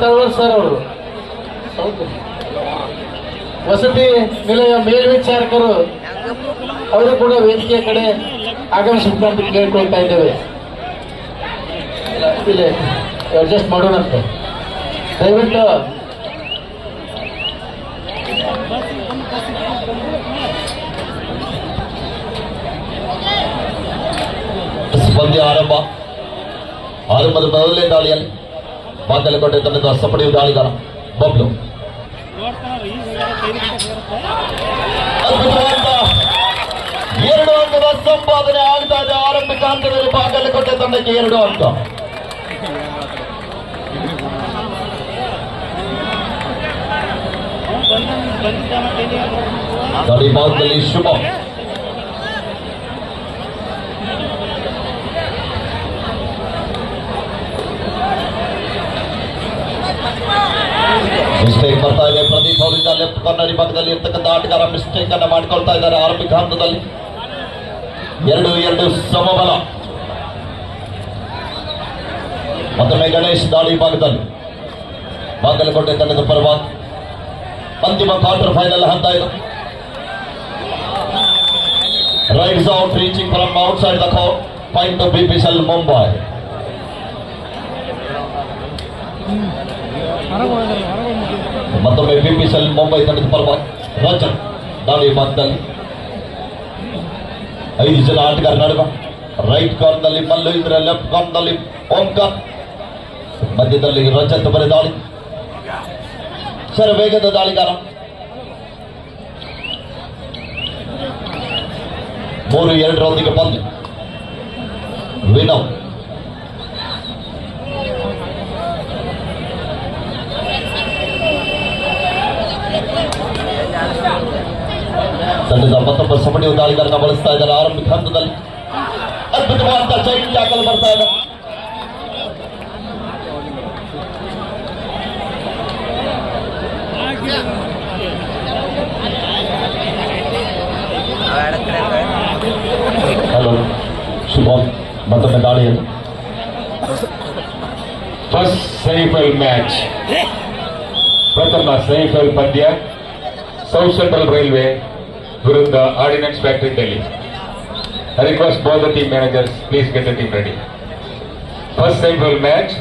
ತಳವರ್ sir ಅವರು. ವಸತಿ ನಿಲಯ ಮೇಲ್ವಿಚಾರಕರು ಅವರು ಕೂಡ ವೇದಿಕೆಯ ಕಡೆ ಆಗಮಿಸಬೇಕಂತ ಕೇಳ್ಕೊಳ್ತಾ ಇದ್ದೇವೆ. ಇಲ್ಲಿ ಅಡ್ಜಸ್ಟ್ ಮಾಡೋಣಂತೆ ದಯವಿಟ್ಟು ಪಂದ್ಯ ಆರಂಭ. ಆರಂಭದ ಮೊದಲನೇ ದಾಳಿಯಲ್ಲಿ ಬಾಗಲಕೋಟೆ ತಂಡದ ಸಪಡಿಯು ದಾಳಿಗಾರ ಬಬ್ಲು. ಅದ್ಭುತವಾದ ಎರಡು ಅಂಕದ ಸಂಪಾದನೆ ಆಗ್ತಾ ಇದೆ. ಆರಂಭಿಕ ಹಂತದಲ್ಲಿ ಬಾಗಲಕೋಟೆ ತಂಡಕ್ಕೆ ಎರಡು ಅಂಕ. ದಾಳಿ ಭಾಗದಲ್ಲಿ ಶುಭ. ಮಿಸ್ಟೇಕ್ ಬರ್ತಾ ಇದೆ ಪ್ರದೀಪ್ ಅವರಿಂದ ಲೆಫ್ಟ್ ಕಾರ್ನರ್ ಭಾಗದಲ್ಲಿ ಇರ್ತಕ್ಕಂಥ ಆಟಗಾರ ಮಿಸ್ಟೇಕ್ ಅನ್ನ ಮಾಡ್ಕೊಳ್ತಾ ಇದ್ದಾರೆ ಆರಂಭಿಕ ಹಂತದಲ್ಲಿ ಎರಡು ಎರಡು ಸಮಬಲ ಮತ್ತೊಮ್ಮೆ ಗಣೇಶ್ ದಾಳಿ ಭಾಗದಲ್ಲಿ ಬಾಗಲಕೋಟೆ ತಂಡದ ಪರವಾಗಿ ಅಂತಿಮ ಕ್ವಾರ್ಟರ್ ಫೈನಲ್ ಹಂತ ಇದು raids out reaching from outside the court point to BPCL Mumbai ಮತ್ತೊಮ್ಮೆ ಬಿಪಿಸಲ್ ಮುಂಬೈ ತಂಡದ ಪರವಾಗಿ ರಜನ್ ದಾಳಿ ಭಾಗದಲ್ಲಿ ಐದು ಜನ ಆಟಗಾರ ನಡುವ ರೈಟ್ ಕಾರ್ನಲ್ಲಿ ಮಲ್ಲು ಇದ್ರೆ ಲೆಫ್ಟ್ ಕಾರ್ನಲ್ಲಿ ಓಂಕಾರ್ ಮಧ್ಯದಲ್ಲಿ ರಜತ್ ಬರೆ ದಾಳಿ ಸರ್ ವೇಗದ ದಾಳಿಗಾರ ಮೂರು ಎರಡರೊಂದಿಗೆ ಪಂದ್ಯ ವಿನವ್ ತಂಡದ ಮತ್ತೊಬ್ಬ ಸಪಡಿಯು ದಾಳಿಗಾರನ ಬಳಸ್ತಾ ಇದ್ದಾರೆ ಆರಂಭಿಕ ಹಂತದಲ್ಲಿ ಅದ್ಭುತವಾದ ಚೈನ್ ಟ್ಯಾಕಲ್ ಬರ್ತಾ ಇದೆ ಹಲೋ ಶುಭಮ್ ಮತ್ತೊಮ್ಮೆ ದಾಳಿಯಲ್ಲಿ ಫಸ್ಟ್ ಸೆಮಿಫೈನಲ್ ಮ್ಯಾಚ್ ಪ್ರಥಮ ಸೆಮಿಫೈನಲ್ ಪಂದ್ಯ South Central Railway ವಿರುದ್ಧ Ordnance Factory Delhi I request both the team managers please get the team ready first semifinal match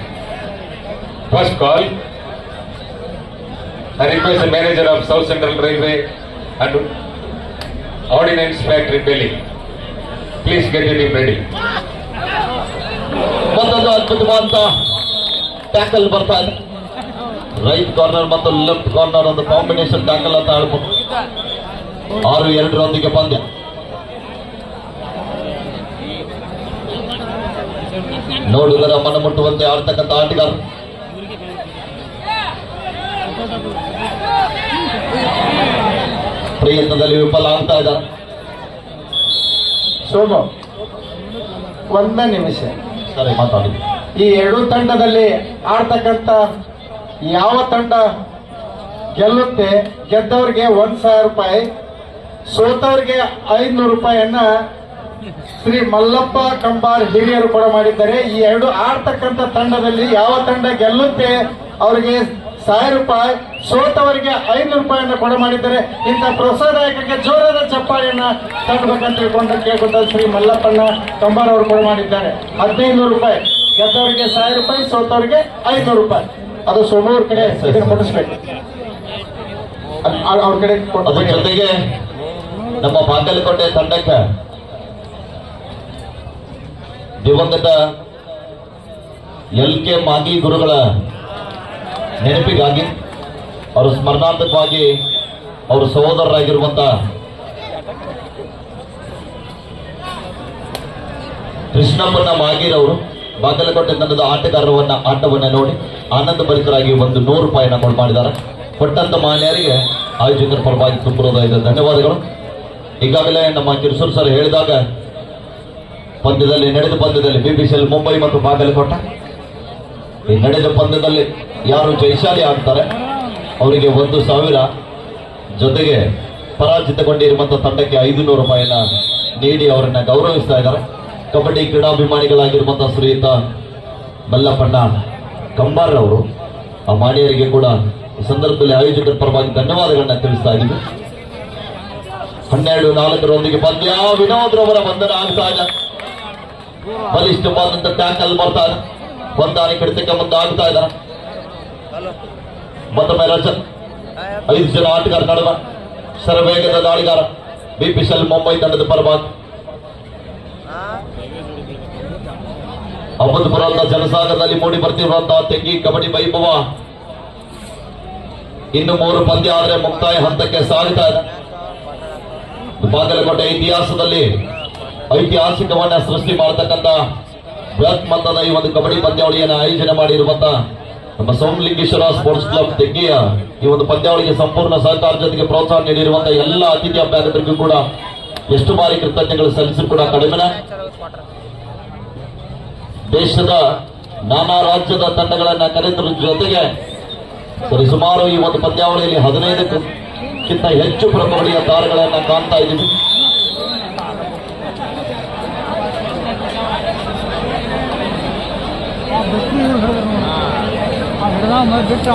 first call I request the manager of South Central Railway and Ordnance Factory Delhi please get the team ready ಮತ್ತೊಂದು ಅದ್ಭುತವಾದ tackle ಬರ್ತಾ ಇದೆ right corner ಮತ್ತು left corner ಒಂದು combination tackle ಅಂತ ಹೇಳ್ಬೋದು ಆರು ಎರಡರೊಂದಿಗೆ ಪಂದ್ಯ ನೋಡುಗರ ಮನ ಮುಟ್ಟುವಂತೆ ಆಡ್ತಕ್ಕಂಥ ಆಟಗಾರ. ಪ್ರಯತ್ನದಲ್ಲಿ ವಿಫಲ ಆಗ್ತಾ ಇದ್ದ ಶೋಭ ಒಂದೇ ನಿಮಿಷ. ಸರಿ ಮಾತಾಡಿ. ಈ ಎರಡೂ ತಂಡದಲ್ಲಿ ಆಡ್ತಕ್ಕಂಥ ಯಾವ ತಂಡ ಗೆಲ್ಲುತ್ತೆ? ಗೆದ್ದವ್ರಿಗೆ ಒಂದ್ ಸಾವಿರ ರೂಪಾಯಿ ಸೋತವ್ರಿಗೆ ಐದ್ನೂರು ರೂಪಾಯಿಯನ್ನ ಶ್ರೀ ಮಲ್ಲಪ್ಪ ಕಂಬಾರ್ ಹಿರಿಯರು ಕೂಡ ಮಾಡಿದ್ದಾರೆ. ಈ ಎರಡು ಆಡ್ತಕ್ಕಂಥ ತಂಡದಲ್ಲಿ ಯಾವ ತಂಡ ಗೆಲ್ಲುತ್ತೆ, ಅವರಿಗೆ ಸಾವಿರ ರೂಪಾಯಿ, ಸೋತವರಿಗೆ ಐನೂರು ರೂಪಾಯಿಯನ್ನು ಕೊಡ ಮಾಡಿದ್ದಾರೆ. ಇಂಥ ಪ್ರೋತ್ಸಾಹದಾಯಕಕ್ಕೆ ಜೋರಾದ ಚಪ್ಪಾಳೆಯನ್ನ ತರಬೇಕಂತ ತಿಳ್ಕೊಂಡು ಕೇಳ್ಕೊಂಡ ಶ್ರೀ ಮಲ್ಲಪ್ಪಣ್ಣ ಕಂಬಾರ್ ಅವರು ಕೊಡ ಮಾಡಿದ್ದಾರೆ. ಹದಿನೈದು ರೂಪಾಯಿ, ಗೆದ್ದವರಿಗೆ ಸಾವಿರ ರೂಪಾಯಿ, ಸೋತವರಿಗೆ ಐನೂರು ರೂಪಾಯಿ. ಅದು ಸೋಮವಾರ ಕಡೆ ಮುಟ್ಟಿಸ್ಬೇಕು ಅವ್ರ ಕಡೆ ಜೊತೆಗೆ ನಮ್ಮ ಬಾಗಲಕೋಟೆ ತಂಡಕ್ಕೆ ದಿವಂಗತ ಎಲ್ ಕೆ ಮಾಗಿ ಗುರುಗಳ ನೆನಪಿಗಾಗಿ ಅವರು ಸ್ಮರಣಾರ್ಥಕವಾಗಿ ಅವರು ಸಹೋದರರಾಗಿರುವಂತ ಕೃಷ್ಣಪ್ಪನ ಮಾಗಿರವರು ಬಾಗಲಕೋಟೆ ತಂಡದ ಆಟಗಾರರನ್ನ ಆಟವನ್ನ ನೋಡಿ ಆನಂದ ಭರಿತರಾಗಿ ಒಂದು ನೂರು ರೂಪಾಯಿನ ಮಾಡಿದ್ದಾರೆ. ಕೊಟ್ಟಂತ ಮಾನ್ಯರಿಗೆ ಆಯೋಜಕರ ಪರವಾಗಿ ತುಂಬುವುದಾಗಿದೆ ಧನ್ಯವಾದಗಳು. ಈಗಾಗಲೇ ನಮ್ಮ ಕಿರುಸೂರು ಸರ್ ಹೇಳಿದಾಗ ಪಂದ್ಯದಲ್ಲಿ, ನಡೆದ ಪಂದ್ಯದಲ್ಲಿ ಬಿಪಿಸಿಎಲ್ ಮುಂಬೈ ಮತ್ತು ಬಾಗಲಕೋಟ. ಈ ನಡೆದ ಪಂದ್ಯದಲ್ಲಿ ಯಾರು ಜೈಶಾಲಿ ಆಗ್ತಾರೆ, ಅವರಿಗೆ ಒಂದು ಸಾವಿರ ಜೊತೆಗೆ ಪರಾಜಿತಗೊಂಡಿರುವಂತಹ ತಂಡಕ್ಕೆ ಐದು ನೂರು ರೂಪಾಯಿನ ನೀಡಿ ಅವರನ್ನ ಗೌರವಿಸ್ತಾ ಇದ್ದಾರೆ. ಕಬಡ್ಡಿ ಕ್ರೀಡಾಭಿಮಾನಿಗಳಾಗಿರುವಂತಹ ಶ್ರೀಯುತ ಮಲ್ಲಪ್ಪಣ್ಣ ಕಂಬಾರ್ ಅವರು ಆ ಮಾಣಿಯರಿಗೆ ಕೂಡ ಈ ಸಂದರ್ಭದಲ್ಲಿ ಆಯೋಜಕರ ಪರವಾಗಿ ಧನ್ಯವಾದಗಳನ್ನ ತಿಳಿಸ್ತಾ ಇದ್ದೀವಿ. ಹನ್ನೆರಡು ನಾಲ್ಕರೊಂದಿಗೆ ಪಂದ್ಯ. ವಿನೋದ್ ರವರ ಬಂಧನ ಆಗ್ತಾ ಇದೆ. ಬಲಿಷ್ಠವಾದಂತ ಟ್ಯಾಕಲ್ ಬರ್ತಾ ಇದೆ. ಕಡಿತಕ್ಕ ಕಡಿತಕ್ಕೆ ಮುಂದಾಗ್ತಾ ಇದ್ದಾರೆ ಮತ್ತೊಮ್ಮೆ ರಚನ್. ಐದು ಜನ ಆಟಗಾರ ನಡುವ ಸರ್ವೇಗದ ದಾಳಿಗಾರ. ಬಿಪಿಶಲ್ ಮುಂಬೈ ತಂಡದ ಪರವಾಗಿ. ಅಹಮದ್ಪುರದ ಜನಸಾಗರದಲ್ಲಿ ಮೂಡಿ ಬರ್ತಿರುವಂತಹ ತೆಂಗಿ ಕಬಡ್ಡಿ ವೈಭವ. ಇನ್ನು ಮೂರು ಪಂದ್ಯ ಆದರೆ ಮುಕ್ತಾಯ ಹಂತಕ್ಕೆ ಸಾಗುತ್ತಾ ಇದೆ. ಬಾಗಲಕೋಟೆ ಇತಿಹಾಸದಲ್ಲಿ ಐತಿಹಾಸಿಕವನ್ನ ಸೃಷ್ಟಿ ಮಾಡತಕ್ಕಂತ ಬೃಹತ್ ಮೊತ್ತದ ಈ ಒಂದು ಕಬಡ್ಡಿ ಪಂದ್ಯಾವಳಿಯನ್ನು ಆಯೋಜನೆ ಮಾಡಿರುವಂತ ನಮ್ಮ ಸೋಮಲಿಂಗೇಶ್ವರ ಸ್ಪೋರ್ಟ್ಸ್ ಕ್ಲಬ್ ತೆಗ್ಗಿಯ ಈ ಒಂದು ಪಂದ್ಯಾವಳಿಗೆ ಸಂಪೂರ್ಣ ಸಹಕಾರ ಜೊತೆಗೆ ಪ್ರೋತ್ಸಾಹ ನೀಡಿರುವಂತಹ ಎಲ್ಲ ಅತಿಥಿ ಅಭ್ಯಾಗತರಿಗೂ ಕೂಡ ಎಷ್ಟು ಬಾರಿ ಕೃತಜ್ಞತೆಗಳು ಸಲ್ಲಿಸಿ ಕೂಡ ಕಡಿಮೆ ದೇಶದ ನಾನಾ ರಾಜ್ಯದ ತಂಡಗಳನ್ನ ಕರೆದ್ರ ಜೊತೆಗೆ ಸರಿ ಸುಮಾರು ಈ ಒಂದು ಪಂದ್ಯಾವಳಿಯಲ್ಲಿ ಹದಿನೈದಕ್ಕಿಂತ ಹೆಚ್ಚು ಪ್ರಕಬಡಿಯ ತಾರಗಳನ್ನ ಕಾಣ್ತಾ ಇದ್ದೀವಿ ಬಿಟ್ಟು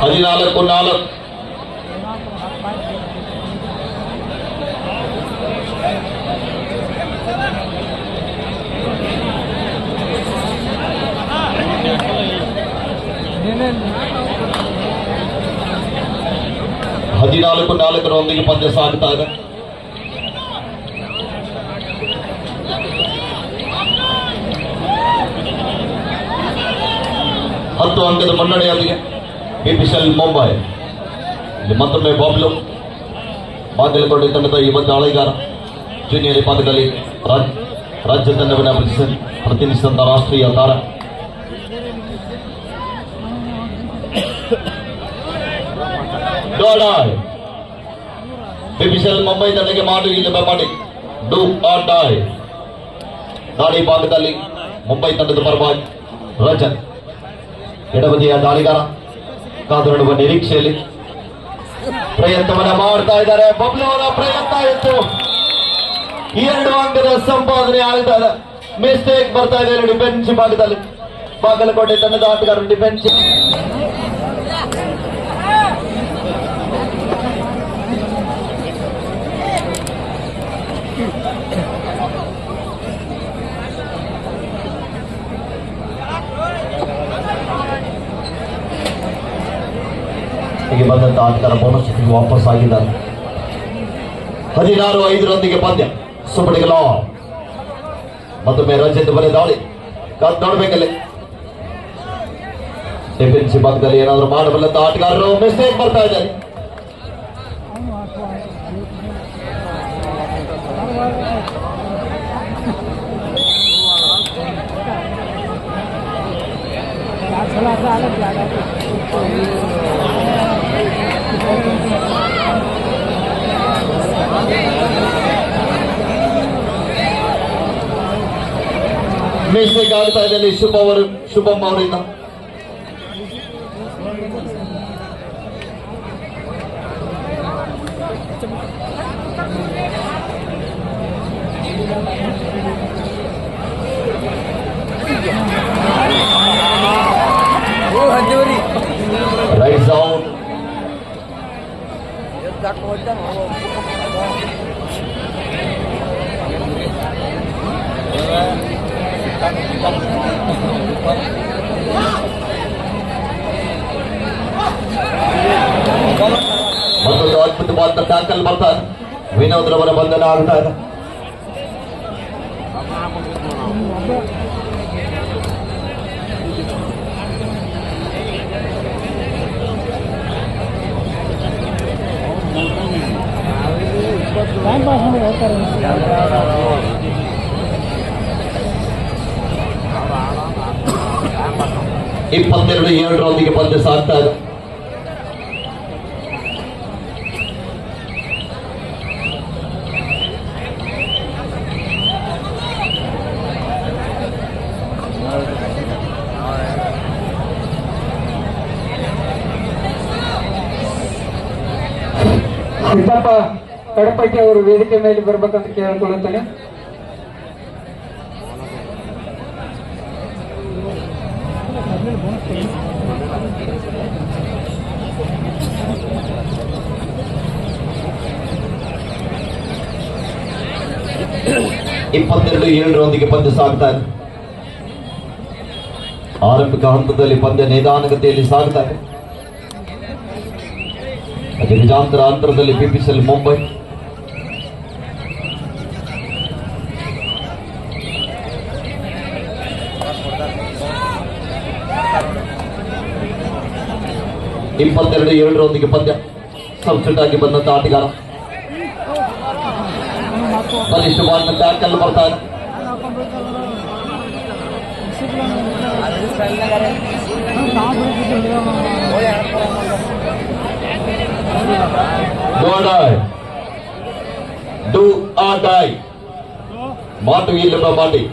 ಹದಿನಾಲ್ಕು ನಾಲ್ಕು ಹದಿನಾಲ್ಕು ನಾಲ್ಕರೊಂದಿಗೆ ಪಂದ್ಯ ಸಾಗ್ತಾ ಇದೆ ಹತ್ತು ಅಂಕದ ಮುನ್ನಡೆಯೊಂದಿಗೆ ಬಿಪಿಶಲ್ ಮುಂಬೈ ಇಲ್ಲಿ ಮತ್ತೊಮ್ಮೆ ಬಾಬ್ಲು ಬಾಗಲಕೋಟೆ ತಂಡದ ಈ ಒಂದು ಆಳೆಗಾರ ಜೂನಿಯರ್ ವಿಭಾಗದಲ್ಲಿ ರಾಜ್- ರಾಜ್ಯ ತಂಡವನ್ನು ಪ್ರತಿನಿಧಿಸ- ಪ್ರತಿನಿಧಿಸಿದಂತ ರಾಷ್ಟ್ರೀಯ ತಾರ ಡಾಯ್ ಬಿಪಿಶಲ್ ಮುಂಬೈ ತಂಡಕ್ಕೆ ಮಾಡಿ ಇಲ್ಲಿ ಮಾಡಿ ಡೂ ಆರ್ ಡಾಯ್ ದಾಳಿ ಭಾಗದಲ್ಲಿ ಮುಂಬೈ ತಂಡದ ಪರವಾಗಿ ರಜನ್ ಎಡಬದಿಯ ದಾಳಿಗಾರ ಕಾದುನಡುವ ನಿರೀಕ್ಷೆಯಲ್ಲಿ ಪ್ರಯತ್ನವನ್ನ ಮಾಡ್ತಾ ಇದ್ದಾರೆ. ಬಬ್ಲು ಅವರ ಪ್ರಯತ್ನ ಇತ್ತು. ಎರಡು ಅಂಕದ ಸಂಪಾದನೆ ಆಗ್ತಾ ಇದೆ. ಮಿಸ್ಟೇಕ್ ಬರ್ತಾ ಇದೆ ಡಿಫೆನ್ಸ್ ಭಾಗದಲ್ಲಿ. ಬಾಗಲಕೋಟೆ ತಂಡದ ಆಟಗಾರರು ಡಿಫೆನ್ಸ್ ಹೀಗೆ ಬಂದಂತ ಆಟಗಾರ ಬೋನಸ್ ಜೊತೆಗೆ ವಾಪಸ್ ಆಗಿದ್ದಾರೆ ಹದಿನಾರು ಐದರೊಂದಿಗೆ ಪಂದ್ಯ. ಸುಬಡಿಗಲ ಮತ್ತೊಮ್ಮೆ ರಜತ್ ಬರೆ ದಾಳಿ. ಕಾದ್ ನೋಡ್ಬೇಕಲ್ಲಿ ಡಿಫೆನ್ಸಿವ್ ಭಾಗದಲ್ಲಿ ಏನಾದರೂ ಮಾಡಬಲ್ಲಂತ ಆಟಗಾರರು ಮಿಸ್ಟೇಕ್ ಬರ್ತಾ ಇದ್ದಾರೆ. ಮಿಸ್ಟೇಕ್ ಆಗ್ತಾ ಇದೆ ಅಲ್ಲಿ ಶುಭ ಅವರು ಶುಭಂ ಅವರಿಂದ ಹದ್ದೂರಿ ರೈಟ್ ಔಟ್ ಮತ್ತೊಂದು ಅದ್ಭುತವಾದ ಟ್ಯಾಕಲ್ ಬರ್ತಾ ಇದೆ ವಿನೋದ್ ರವರ ಬಂಧನ ಆಗ್ತಾ ಇದೆ ಟೈಮ್ ಪಾಸ್ ಮಾಡಿ ಹೋಗ್ತಾರೆ ಇಪ್ಪತ್ತೆರಡು ಏಳರೊಂದಿಗೆ ಪಂದ್ಯ ಸಾಗ್ತಾ ಇದೆ ಕಡಪಟ್ಟಿ ಅವರು ವೇದಿಕೆ ಮೇಲೆ ಬರ್ಬೇಕಂತ ಕೇಳಿಕೊಳ್ಳುತ್ತೇನೆ. ಇಪ್ಪತ್ತೆರಡು ಏಳರೊಂದಿಗೆ ಪಂದ್ಯ ಸಾಗ್ತಾ ಆರಂಭಿಕ ಹಂತದಲ್ಲಿ ಪಂದ್ಯ ನಿಧಾನಗತಿಯಲ್ಲಿ ಸಾಗ್ತಾ ಇದೆ. ಅದೇ ನಿಜಾಂತರ ಅಂತರದಲ್ಲಿ ಪಿಪಿಸಲ್ ಮುಂಬೈ. ಇಪ್ಪತ್ತೆರಡು ಏಳರೊಂದಿಗೆ ಪಂದ್ಯ. ಸಬ್ಸೆಟ್ ಆಗಿ ಬಂದಂತ ಆಟಗಾರ. ಬಲಿಷ್ಠವಾದ ಟ್ಯಾಕಲ್ ಬರ್ತಾ ಇದೆ ಡೋಡಾಯ್ ಡು ಆ ಡೈ ಮಾತು ಇಲ್ಲದ ಮಾಟಿ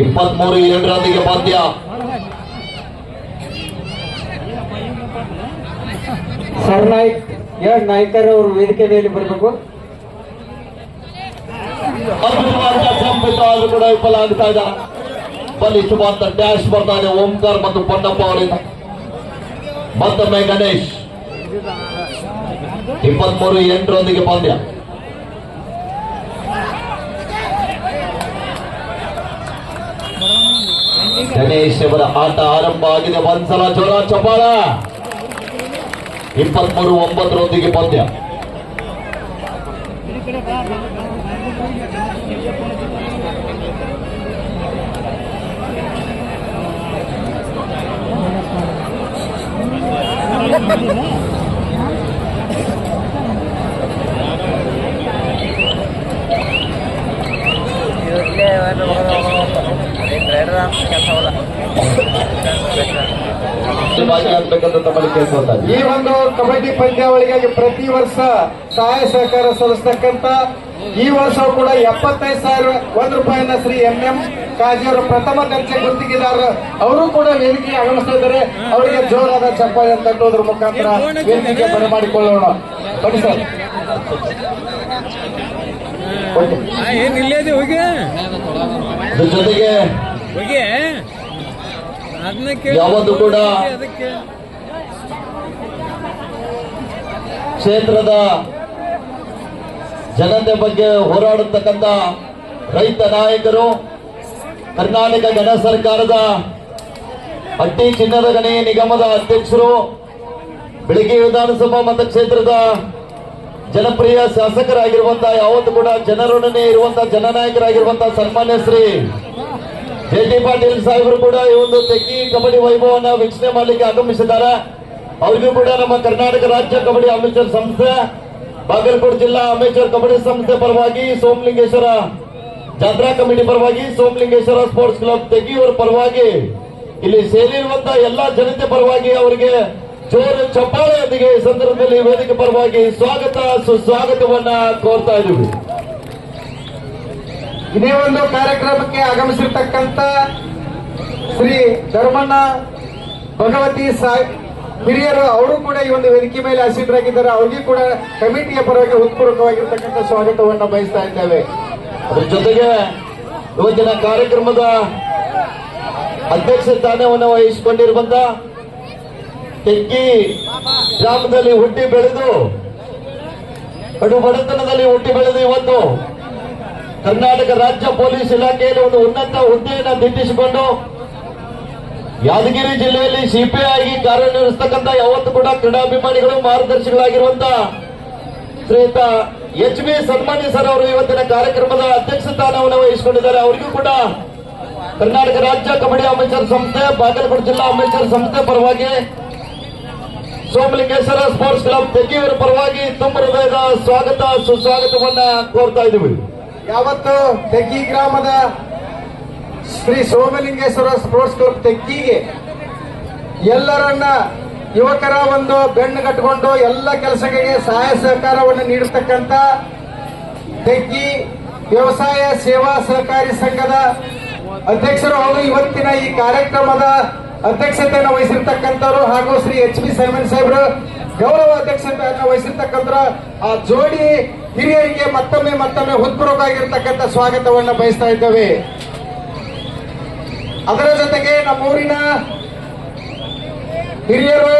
ಇಪ್ಪತ್ಮೂರು ಎರಡರೊಂದಿಗೆ ಪಂದ್ಯ ಸರ್ನಾಯ್ಕ್ ಎರಡ್ ನಾಯ್ಕರ್ ಅವರು ವೇದಿಕೆ ಮೇಲೆ ಬರಬೇಕು ಕೂಡ ವಿಫಲ ಆಗ್ತಾ ಇದ್ದಾರೆ ಬಲಿಷ್ಠವಾದ ಡ್ಯಾಶ್ ಬರ್ತಾ ಇದೆ. ಓಂಕಾರ್ ಮತ್ತು ಪೊನ್ನಪ್ಪ ಅವರಿಂದ. ಮತ್ತೊಮ್ಮೆ ಗಣೇಶ್. ಇಪ್ಪತ್ಮೂರು ಎಂಟರೊಂದಿಗೆ ಪಂದ್ಯ. ಗಣೇಶ್ ಅವರ ಆಟ ಆರಂಭ ಆಗಿದೆ. ಒಂದ್ಸಲ ಜೋರ ಚಪಾಳ ಇಪ್ಪತ್ಮೂರು ಒಂಬತ್ತರೊಂದಿಗೆ ಪಂದ್ಯ ಭಾಗಿಯಾಗಬೇಕಂತ ತಮ್ಮಲ್ಲಿ ಕೇಳ್ಕೊಳ್ತಾ ಇದ್ದೀನಿ ಈ ಒಂದು ಕಬಡ್ಡಿ ಪಂದ್ಯಾವಳಿಗಾಗಿ ಪ್ರತಿ ವರ್ಷ ಸಹಾಯ ಸಹಕಾರ ಸಲ್ಲಿಸ್ತಕ್ಕಂತ ಈ ವರ್ಷ ಕೂಡ ಎಪ್ಪತ್ತೈದು ಸಾವಿರ, ಒಂದು ರೂಪಾಯಿನ ಶ್ರೀ ಎಂ ಎಂ ಕಾಜಿ ಅವರು ಪ್ರಥಮ ದರ್ಜೆ ಗುತ್ತಿಗೆದಾರರು ಅವರು ಕೂಡ ವೇದಿಕೆ ಆಗಮಿಸ್ತಾ ಇದ್ದಾರೆ. ಅವರಿಗೆ ಜೋರಾದ ಚಪ್ಪಾಳೆ ತಟ್ಟುವುದರ ಮುಖಾಂತರ ವೇದಿಕೆ ಬರಮಾಡಿಕೊಳ್ಳೋಣ ಬನ್ನಿ ಸರ್. ಜೊತೆಗೆ ಯಾವತ್ತೂ ಕೂಡ ಕ್ಷೇತ್ರದ ಜನತೆ ಬಗ್ಗೆ ಹೋರಾಡತಕ್ಕಂತ ರೈತ ನಾಯಕರು ಕರ್ನಾಟಕ ಗಣ ಸರ್ಕಾರದ ಹಟ್ಟಿ ಚಿನ್ನದ ಗಣಿ ನಿಗಮದ ಅಧ್ಯಕ್ಷರು, ಬೆಳಗ್ಗೆ ವಿಧಾನಸಭಾ ಮತಕ್ಷೇತ್ರದ ಜನಪ್ರಿಯ ಶಾಸಕರಾಗಿರುವಂತಹ ಯಾವತ್ತು ಕೂಡ ಜನರೊಡನೆ ಇರುವಂತಹ ಜನನಾಯಕರಾಗಿರುವಂತಹ ಸನ್ಮಾನ್ಯ ಶ್ರೀ ಜೆ ಟಿ ಪಾಟೀಲ್ ಸಾಹೇಬರು ಕೂಡ ಈ ಒಂದು ತೆಕ್ಕಿ ಕಬಡ್ಡಿ ವೈಭವನ ವೀಕ್ಷಣೆ ಮಾಡಲಿಕ್ಕೆ ಆಗಮಿಸಿದ್ದಾರೆ. ಅವರಿಗೂ ಕೂಡ ನಮ್ಮ ಕರ್ನಾಟಕ ರಾಜ್ಯ ಕಬಡ್ಡಿ ಅಮೇಚರ್ ಸಂಸ್ಥೆ, ಬಾಗಲಕೋಟೆ ಜಿಲ್ಲಾ ಅಮೇಚರ್ ಕಬಡ್ಡಿ ಸಂಸ್ಥೆ ಪರವಾಗಿ ಸೋಮಲಿಂಗೇಶ್ವರ ಜಾತ್ರಾ ಕಮಿಟಿ ಪರವಾಗಿ ಸೋಮಲಿಂಗೇಶ್ವರ ಸ್ಪೋರ್ಟ್ಸ್ ಕ್ಲಬ್ ತೆಗಿಯವರ ಪರವಾಗಿ ಇಲ್ಲಿ ಸೇರಿರುವಂತಹ ಎಲ್ಲಾ ಜನತೆ ಪರವಾಗಿ ಅವರಿಗೆ ಜೋರು ಚಪ್ಪಾಳೆಯೊಂದಿಗೆ ಈ ಸಂದರ್ಭದಲ್ಲಿ ವೇದಿಕೆ ಪರವಾಗಿ ಸ್ವಾಗತ, ಸುಸ್ವಾಗತವನ್ನ ಕೋರ್ತಾ ಇದ್ದೀವಿ. ಇದೇ ಒಂದು ಕಾರ್ಯಕ್ರಮಕ್ಕೆ ಆಗಮಿಸಿರ್ತಕ್ಕಂತ ಶ್ರೀ ಧರ್ಮಣ್ಣ ಭಗವತಿ ಸಾಯ್ ಹಿರಿಯರು, ಅವರು ಕೂಡ ಈ ಒಂದು ವೇದಿಕೆ ಮೇಲೆ ಹಸಿರಾಗಿದ್ದಾರೆ ಅವರಿಗೆ ಕೂಡ ಕಮಿಟಿಯ ಪರವಾಗಿ ಹೃತ್ಪೂರ್ವಕವಾಗಿರ್ತಕ್ಕಂಥ ಸ್ವಾಗತವನ್ನು ಬಯಸ್ತಾ ಇದ್ದೇವೆ. ಅದ್ರ ಜೊತೆಗೆ ಇವತ್ತಿನ ಕಾರ್ಯಕ್ರಮದ ಅಧ್ಯಕ್ಷ ಸ್ಥಾನವನ್ನು ವಹಿಸಿಕೊಂಡಿರುವಂತ ಟೆಕ್ಕಿ ಗ್ರಾಮದಲ್ಲಿ ಹುಟ್ಟಿ ಬೆಳೆದು, ಕಡು ಬಡತನದಲ್ಲಿ ಹುಟ್ಟಿ ಬೆಳೆದು ಇವತ್ತು ಕರ್ನಾಟಕ ರಾಜ್ಯ ಪೊಲೀಸ್ ಇಲಾಖೆಯಲ್ಲಿ ಒಂದು ಉನ್ನತ ಹುದ್ದೆಯನ್ನು ದಿಟ್ಟಿಸಿಕೊಂಡು ಯಾದಗಿರಿ ಜಿಲ್ಲೆಯಲ್ಲಿ ಸಿಪಿಐ ಆಗಿ ಕಾರ್ಯನಿರ್ವಹಿಸ್ತಕ್ಕಂಥ ಯಾವತ್ತು ಕೂಡ ಕ್ರೀಡಾಭಿಮಾನಿಗಳು ಮಾರ್ಗದರ್ಶಿಗಳಾಗಿರುವಂತ ಶ್ರೀಯುತ ಎಚ್ ಬಿ ಸನ್ಮಾನ್ಯ ಸರ್ ಅವರು ಇವತ್ತಿನ ಕಾರ್ಯಕ್ರಮದ ಅಧ್ಯಕ್ಷ ಸ್ಥಾನವನ್ನು ವಹಿಸಿಕೊಂಡಿದ್ದಾರೆ. ಅವರಿಗೂ ಕೂಡ ಕರ್ನಾಟಕ ರಾಜ್ಯ ಕಬಡ್ಡಿ ಅಮೇಚರ್ ಸಂಸ್ಥೆ, ಬಾಗಲಕೋಟೆ ಜಿಲ್ಲಾ ಅಮೇಚರ್ ಸಂಸ್ಥೆ ಪರವಾಗಿ ಸೋಮಲಿಂಗೇಶ್ವರ ಸ್ಪೋರ್ಟ್ಸ್ ಕ್ಲಬ್ ತೆಗಿಯವರ ಪರವಾಗಿ ತುಂಬ ಹೃದಯದ ಸ್ವಾಗತ, ಸುಸ್ವಾಗತವನ್ನ ಕೋರ್ತಾ ಇದ್ದೀವಿ. ಯಾವತ್ತು ತೆಗ್ಗಿ ಗ್ರಾಮದ ಶ್ರೀ ಸೋಮಲಿಂಗೇಶ್ವರ ಸ್ಪೋರ್ಟ್ಸ್ ಕ್ಲಬ್ ತೆಗ್ಗಿಗೆ ಎಲ್ಲರನ್ನ ಯುವಕರ ಒಂದು ಬೆನ್ನು ಕಟ್ಟಿಕೊಂಡು ಎಲ್ಲ ಕೆಲಸಗಳಿಗೆ ಸಹಾಯ ಸಹಕಾರವನ್ನು ನೀಡತಕ್ಕಂತ ತೆಗ್ಗಿ ವ್ಯವಸಾಯ ಸೇವಾ ಸಹಕಾರಿ ಸಂಘದ ಅಧ್ಯಕ್ಷರು ಅವರು ಇವತ್ತಿನ ಈ ಕಾರ್ಯಕ್ರಮದ ಅಧ್ಯಕ್ಷತೆಯನ್ನು ವಹಿಸಿರ್ತಕ್ಕಂಥವ್ರು ಹಾಗೂ ಶ್ರೀ ಎಚ್ ಬಿ ಸೈಮನ್ ಸಾಹೇಬರು ಗೌರವ ಅಧ್ಯಕ್ಷತೆಯನ್ನು ವಹಿಸಿರ್ತಕ್ಕಂಥ ಆ ಜೋಡಿ ಹಿರಿಯರಿಗೆ ಮತ್ತೊಮ್ಮೆ ಮತ್ತೊಮ್ಮೆ ಹೃತ್ಪೂರ್ವಕವಾಗಿರ್ತಕ್ಕಂಥ ಸ್ವಾಗತವನ್ನು ಬಯಸ್ತಾ ಇದ್ದೇವೆ. ಅದರ ಜೊತೆಗೆ ನಮ್ಮೂರಿನ ಹಿರಿಯರು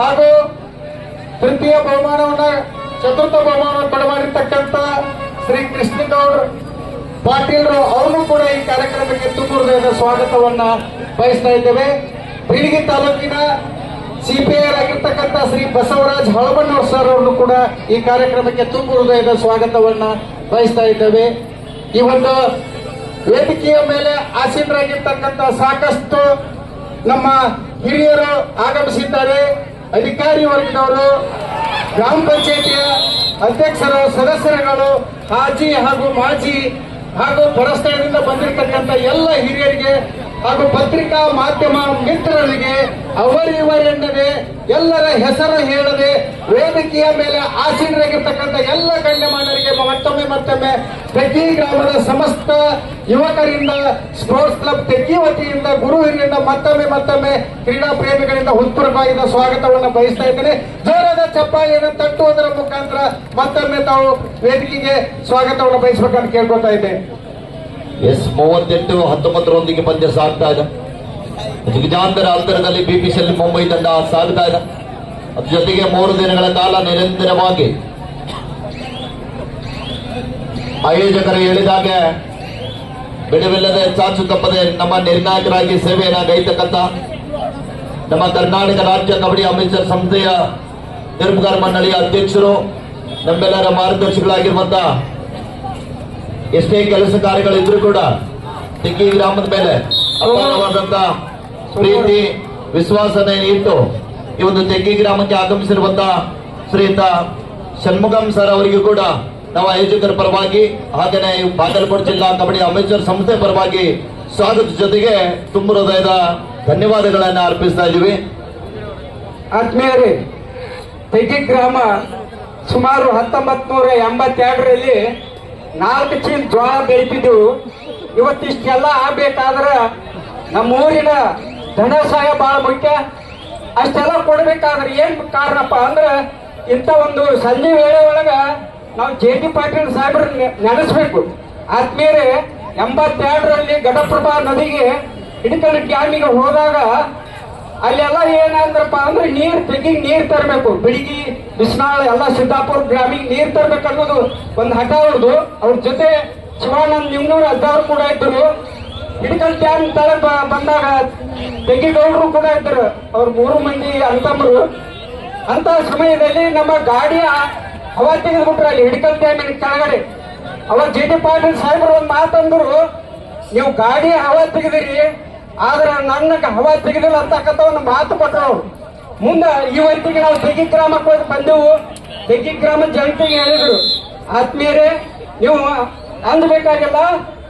ಹಾಗೂ ತೃತೀಯ ಬಹುಮಾನವನ್ನ ಚತುರ್ಥ ಬಹುಮಾನವನ್ನು ಪಡೆಮಾಡಿರ್ತಕ್ಕಂಥ ಶ್ರೀ ಕೃಷ್ಣಗೌಡ್ ಪಾಟೀಲ್ರು ಅವರು ಕೂಡ ಈ ಕಾರ್ಯಕ್ರಮಕ್ಕೆ ತುಂಬ ಹೃದಯದ ಸ್ವಾಗತವನ್ನ ಬಯಸ್ತಾ ಇದ್ದೇವೆ. ಬೀಳಿಗೆ ತಾಲೂಕಿನ ಸಿಪಿಐ ಆಗಿರ್ತಕ್ಕಂಥ ಶ್ರೀ ಬಸವರಾಜ್ ಹಳಬಣ್ಣವ್ರ ಸರ್ ಅವರು ಕೂಡ ಈ ಕಾರ್ಯಕ್ರಮಕ್ಕೆ ತುಂಬ ಹೃದಯದ ಸ್ವಾಗತವನ್ನ ಬಯಸ್ತಾ ಇದ್ದೇವೆ. ಈ ಒಂದು ವೇದಿಕೆಯ ಮೇಲೆ ಆಸೀನರಾಗಿರ್ತಕ್ಕಂಥ ಸಾಕಷ್ಟು ನಮ್ಮ ಹಿರಿಯರು ಆಗಮಿಸಿದ್ದಾರೆ. ಅಧಿಕಾರಿ ವರ್ಗದವರು, ಗ್ರಾಮ ಪಂಚಾಯತಿಯ ಅಧ್ಯಕ್ಷರು ಸದಸ್ಯರುಗಳು, ಹಾಜಿ ಹಾಗೂ ಮಾಜಿ ಹಾಗೂ ಪರಸ್ಥಳದಿಂದ ಬಂದಿರತಕ್ಕಂಥ ಎಲ್ಲ ಹಿರಿಯರಿಗೆ ಹಾಗೂ ಪತ್ರಿಕಾ ಮಾಧ್ಯಮ ಮಿತ್ರರಿಗೆ ಅವರಿವರೆನ್ನದೆ, ಎಲ್ಲರ ಹೆಸರು ಹೇಳದೆ, ವೇದಿಕೆಯ ಮೇಲೆ ಆಸೀನರಾಗಿರ್ತಕ್ಕಂಥ ಎಲ್ಲ ಗಣ್ಯಮಾನ್ಯರಿಗೆ ಮತ್ತೊಮ್ಮೆ ಮತ್ತೊಮ್ಮೆ ಪ್ರತಿ ಗ್ರಾಮದ ಸಮಸ್ತ ಯುವಕರಿಂದ, ಸ್ಪೋರ್ಟ್ಸ್ ಕ್ಲಬ್ ತೆಗ್ಗಿ ವತಿಯಿಂದ, ಗುರು ಹಿರಿಯಿಂದ ಮತ್ತೊಮ್ಮೆ ಮತ್ತೊಮ್ಮೆ ಕ್ರೀಡಾ ಪ್ರೇಮಿಗಳಿಂದ ಹೃತ್ಪೂರ್ವಕವಾಗಿದ್ದ ಸ್ವಾಗತವನ್ನು ಬಯಸ್ತಾ ಇದ್ದೇನೆ. ಜೋರಾದ ಚಪ್ಪಾಳಿಯನ್ನು ತಟ್ಟುವುದರ ಮುಖಾಂತರ ಮತ್ತೊಮ್ಮೆ ತಾವು ವೇದಿಕೆಗೆ ಸ್ವಾಗತವನ್ನು ಬಯಸಬೇಕಂತ ಕೇಳ್ಕೊತಾ ಇದ್ದೇನೆ. ಎಸ್, ಮೂವತ್ತೆಂಟು ಹತ್ತೊಂಬತ್ತರೊಂದಿಗೆ ಪಂದ್ಯ ಸಾಗ್ತಾ ಇದೆ ಜಿಗಜಾಂತರ ಅಂತರದಲ್ಲಿ ಬಿಪಿಸಿಎಲ್ ಮುಂಬೈ ತಂಡ ಸಾಗುತ್ತಾ ಇದೆ. ಅದ್ರ ಜೊತೆಗೆ ಮೂರು ದಿನಗಳ ಕಾಲ ನಿರಂತರವಾಗಿ ಆಯೋಜಕರು ಹೇಳಿದಾಗೆ ಬಿಡುವಿಲ್ಲದೆ ಚಾಚು ತಪ್ಪದೆ ನಮ್ಮ ನಿರ್ಣಾಯಕರಾಗಿ ಸೇವೆಯನ್ನು ಗೈತಕ್ಕಂತ ನಮ್ಮ ಕರ್ನಾಟಕ ರಾಜ್ಯ ಕಬಡ್ಡಿ ಅಮೃತಸರ್ ಸಂಸ್ಥೆಯ ನಿರ್ಮಕಾರ ಮಂಡಳಿಯ ಅಧ್ಯಕ್ಷರು, ನಮ್ಮೆಲ್ಲರ ಮಾರ್ಗದರ್ಶಿಗಳಾಗಿರುವಂತ ಎಷ್ಟೇ ಕೆಲಸ ಕಾರ್ಯಗಳಿದ್ರು ಕೂಡ ತಿಕ್ಕಿ ಗ್ರಾಮದ ಮೇಲೆ ಅಪಾರವಾದಂತ ಪ್ರೀತಿ, ವಿಶ್ವಾಸನೆ ಇಟ್ಟು ಈ ಒಂದು ತೆಗ್ಗಿ ಗ್ರಾಮಕ್ಕೆ ಆಗಮಿಸಿರುವಂತಹ ಶ್ರೀಯುತ ಷಣ್ಮುಖಂ ಸರ್ ಅವರಿಗೂ ಕೂಡ ನಾವು ಆಯೋಜಕರ ಪರವಾಗಿ ಹಾಗೆಯೇ ಈ ಬಾಗಲಕೋಟೆ ಜಿಲ್ಲಾ ಕಬಡ್ಡಿ ಅಮೇಚರ್ ಸಂಸ್ಥೆ ಪರವಾಗಿ ಸ್ವಾಗತ ಜೊತೆಗೆ ತುಂಬ ಹೃದಯದ ಧನ್ಯವಾದಗಳನ್ನು ಅರ್ಪಿಸ್ತಾ ಇದ್ದೀವಿ. ಆತ್ಮೀಯರೇ, ತೆಗಿ ಗ್ರಾಮ ಸುಮಾರು ಹತ್ತೊಂಬತ್ ನೂರ ಎಂಬತ್ತೆರಡರಲ್ಲಿ ನಾಲ್ಕು ಚೀಲ ಜ್ವಾಳ ಬೆಳಿತಿದ್ದೆವು ಇವತ್ತಿಷ್ಟೆಲ್ಲ ಆಗ್ಬೇಕಾದ್ರೆ ನಮ್ಮ ಊರಿನ ಧನ ಸಹಾಯ ಬಹಳ ಮುಖ್ಯ. ಅಷ್ಟೆಲ್ಲ ಕೊಡ್ಬೇಕಾದ್ರೆ ಏನ್ ಕಾರಣಪ್ಪ ಅಂದ್ರೆ ಇಂಥ ಒಂದು ಸಂಜೆ ವೇಳೆ ಒಳಗ ನಾವು ಜೆ ಡಿ ಪಾಟೀಲ್ ಸಾಹೇಬ್ರ ನೆನೆಸ್ಬೇಕು. ಆದ್ಮೇಲೆ ಎಂಬತ್ತೆರಡರಲ್ಲಿ ಘಟಪ್ರಭಾ ನದಿಗೆ ಹಿಡಿಕಲ್ ಡ್ಯಾಮಿಗೆ ಹೋದಾಗ ಅಲ್ಲೆಲ್ಲ ಏನಂದ್ರಪ್ಪ ಅಂದ್ರೆ ನೀರ್ ತೆಗಿ ನೀರ್ ತರಬೇಕು. ಬಿಡಿಗಿ, ಬಿಸ್ನಾಳ, ಎಲ್ಲ ಸಿದ್ದಾಪುರ ಗ್ರಾಮಿಗೆ ನೀರ್ ತರ್ಬೇಕು ಅನ್ನೋದು ಒಂದು ಹಠ ಅವ್ರದ್ದು ಅವ್ರ ಜೊತೆ ಶಿವಾನಂದ್, ನಿಮ್ನೂರು ಅದ್ದವ್ರು ಕೂಡ ಇದ್ರು ಹಿಡಕಲ್ ಡ್ಯಾಮ್ ತಳ ಬಂದಾಗ ಗೌಡರು ಕೂಡ ಇದ್ದರು. ಅವ್ರ ಮೂರು ಮಂದಿ ಅಂತಮ್ಮರು ಅಂತ ಸಮಯದಲ್ಲಿ ನಮ್ಮ ಗಾಡಿಯ ಹವಾ ತೆಗೆದ್ಬಿಟ್ರು ಅಲ್ಲಿ ಹಿಡಕಲ್ ಕೆಳಗಡೆ. ಅವಾಗ ಜಿ ಟಿ ಪಾಟೀಲ್ ಸಾಹೇಬ್ರು ಒಂದು ಮಾತಂದ್ರು ನೀವು ಗಾಡಿ ಹವಾ ತೆಗೆದಿರಿ, ಆದ್ರೆ ನನ್ನ ಹವಾ ತೆಗೆದಿಲ್ಲ ಅಂತಕ್ಕಂಥ ಒಂದು ಮಾತು ಕೊಟ್ಟರು ಅವ್ರು. ಮುಂದೆ ಇವತ್ತಿಗೆ ನಾವು ತೆಗಿ ಗ್ರಾಮಕ್ಕೆ ಹೋಗಿ ಬಂದೆವು. ತೆಗಿ ಗ್ರಾಮ ಜನತೆಗೆ ಹೇಳಿದ್ರು ಆತ್ಮೀಯರೇ, ನೀವು ಅಂದ್ಬೇಕಾಗಿಲ್ಲ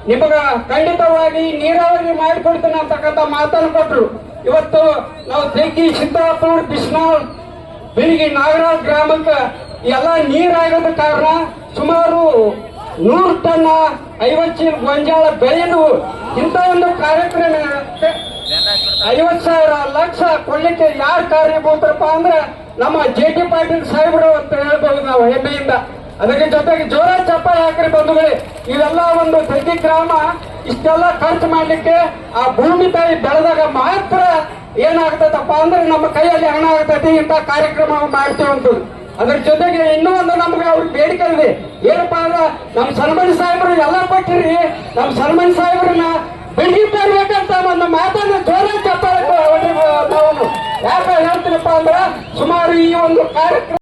ನಿಮಗ ಖಂಡಿತವಾಗಿ ನೀರಾವರಿ ಮಾಡಿಕೊಡ್ತೇನೆ ಅಂತಕ್ಕಂಥ ಮಾತನ್ನು ಕೊಟ್ಟರು ಇವತ್ತು ನಾವು ತೆಗಿ ಸಿದ್ದಾಪುರ ಬಿಸ್ನಾಳ್ ಬಿಳಿಗಿ ನಾಗರಾಜ್ ಗ್ರಾಮಕ್ಕೆ ಎಲ್ಲ ನೀರಾಗದ ಕಾರಣ ಸುಮಾರು ನೂರು ಟನ್ ಐವತ್ತು ಚೀಲ ಗೊಂಜಾಳ ಬೆಳೆದು ಇಂಥ ಒಂದು ಕಾರ್ಯಕ್ರಮ ಐವತ್ ಸಾವಿರ ಲಕ್ಷ ಕೊಡ್ಲಿಕ್ಕೆ ಯಾರು ಕಾರ್ಯಭೂತರಪ್ಪ ಅಂದ್ರೆ ನಮ್ಮ ಜೆ ಟಿ ಪಾಟೀಲ್ ಸಾಹೇಬರು ಅಂತ ಹೇಳ್ಬೋದು ನಾವು ಹೆಮ್ಮೆಯಿಂದ. ಅದಕ್ಕೆ ಜೊತೆಗೆ ಜೋರ ಚಪ್ಪಾಳೆ ಹಾಕ್ರಿ ಬಂಧುಗಳೇ. ಇವೆಲ್ಲ ಒಂದು ಪ್ರತಿ ಗ್ರಾಮ ಇಷ್ಟೆಲ್ಲ ಖರ್ಚು ಮಾಡ್ಲಿಕ್ಕೆ ಆ ಭೂಮಿ ತಾಯಿ ಬೆಳೆದಾಗ ಮಾತ್ರ ಏನಾಗ್ತದಪ್ಪ ಅಂದ್ರೆ ನಮ್ಮ ಕೈಯಲ್ಲಿ ಹಣ ಆಗ್ತೈತಿ, ಇಂಥ ಕಾರ್ಯಕ್ರಮ ಅಂತ ಅದ್ರ ಜೊತೆಗೆ ಇನ್ನೂ ಒಂದು ನಮ್ಗೆ ಅವ್ರಿಗೆ ಬೇಡಿಕೆ ಇದೆ. ಏನಪ್ಪಾ ಅಂದ್ರೆ ನಮ್ಮ ಸನ್ಮಣಿ ಸಾಹೇಬರು ಎಲ್ಲ ಕೊಟ್ಟಿರಿ. ನಮ್ಮ ಸನ್ಮಣಿ ಸಾಹೇಬ್ರನ್ನ ಬೆಳಿಗ್ಗೆ ತರ್ಬೇಕಂತ ಒಂದು ಮಾತನ್ನು ಜೋರ ಚಪ್ಪಾಳೆ ನಾವು ಯಾಕೆ ಹೇಳ್ತೀನಪ್ಪ ಅಂದ್ರೆ ಸುಮಾರು ಈ ಒಂದು ಕಾರ್ಯಕ್ರಮ